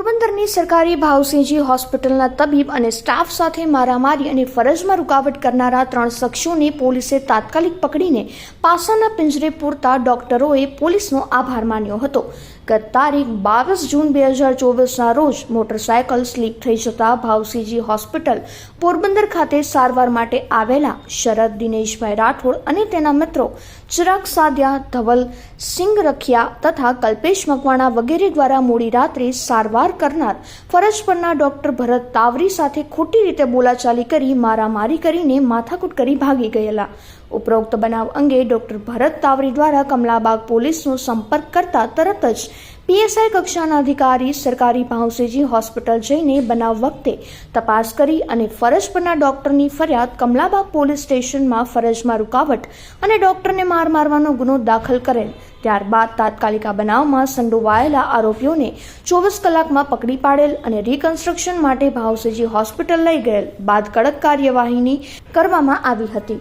પોરબંદરની સરકારી ભાવસિંહજી હોસ્પિટલના તબીબ અને સ્ટાફ સાથે મારામારી અને ફરજમાં રૂકાવટ કરનારા ત્રણ શખ્સોને પોલીસે તાત્કાલિક પકડીને પાસાના પિંજરે પૂરતા ડોક્ટરોએ પોલીસનો આભાર માન્યો હતો. ગત તારીખ બાવીસ જૂન બે હજાર ચોવીસના રોજ મોટરસાયકલ સ્લીપ થઈ જતા ભાવસિંહજી હોસ્પિટલ પોરબંદર ખાતે સારવાર માટે આવેલા શરદ દિનેશભાઈ રાઠોડ અને તેના મિત્રો ચિરાગ સાદ્યા, ધવલ સિંગ રખિયા તથા કલ્પેશ મકવાણા વગેરે દ્વારા મોડી રાત્રે સારવાર કરનાર ફરજ પરના ડોક્ટર ભરત તાવરી સાથે ખોટી રીતે બોલાચાલી કરી, મારામારી કરીને માથાકૂટ કરી ભાગી ગયેલા. ઉપરોક્ત બનાવ અંગે ડોક્ટર ભરત તાવરી દ્વારા કમલાબાગ પોલીસનો સંપર્ક કરતા તરત જ પીએસઆઈ કક્ષાના અધિકારી સરકારી ભાવસેજી હોસ્પિટલ જઈને બનાવ વખતે તપાસ કરી અને ફરજ પરના ડોક્ટરની ફરિયાદ કમલાબાગ પોલીસ સ્ટેશનમાં ફરજમાં રૂકાવટ અને ડોક્ટરને માર મારવાનો ગુનો દાખલ કરેલ. ત્યારબાદ તાત્કાલિક આ બનાવમાં સંડોવાયેલા આરોપીઓને ચોવીસ કલાકમાં પકડી પાડેલ અને રિકન્સ્ટ્રક્શન માટે ભાવસેજી હોસ્પિટલ લઈ ગયેલ બાદ કડક કાર્યવાહીની કરવામાં આવી હતી.